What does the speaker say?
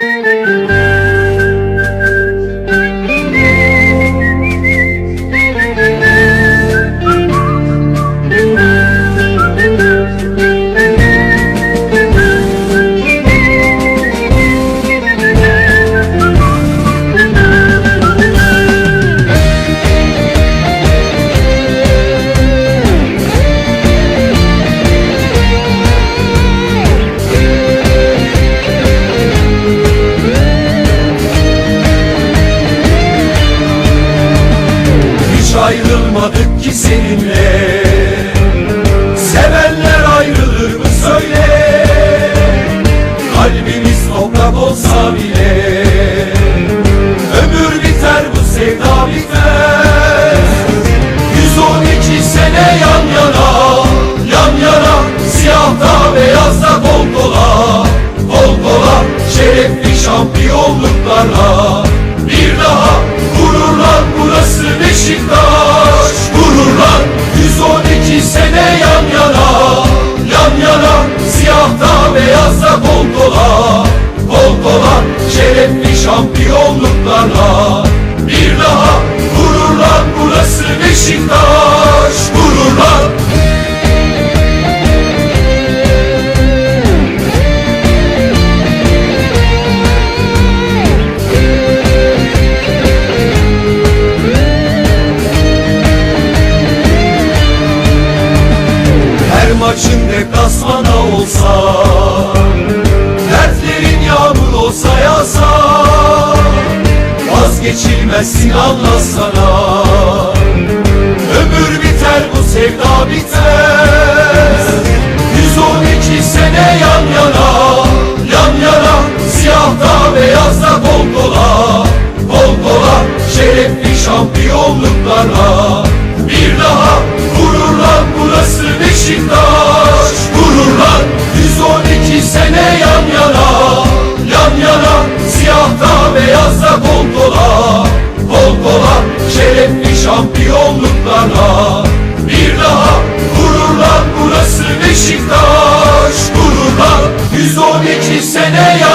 Música ayrılmadık ki seninle. Sevenler ayrılır mı söyle. Kalbimiz toprak olsa bile. Ömür biter bu sevda bitmez. 112 sene yan yana Yan yana Siyahta beyazda kol kola. Kol kola Şerefli şampiyonluklarla. Bir daha gururlan burası Beşiktaş Beşiktaş Gururlan Her maçın deplasmana olsa Dertlerin yağmur olsa yağsa Vazgeçilmezsin anlasana Ömür biter bu sevda bitmez 112 sene yan yana Yan yana Siyahta beyazda kol kola Kol kola Şerefli şampiyonluklarla Bir daha gururlan burası Beşiktaş. Gururlan 112 sene yan yana Yan yana Siyahta beyazda kol kola Kol kola Şerefli şampiyonluklarla Beşiktaş Gururlan 112 sene yan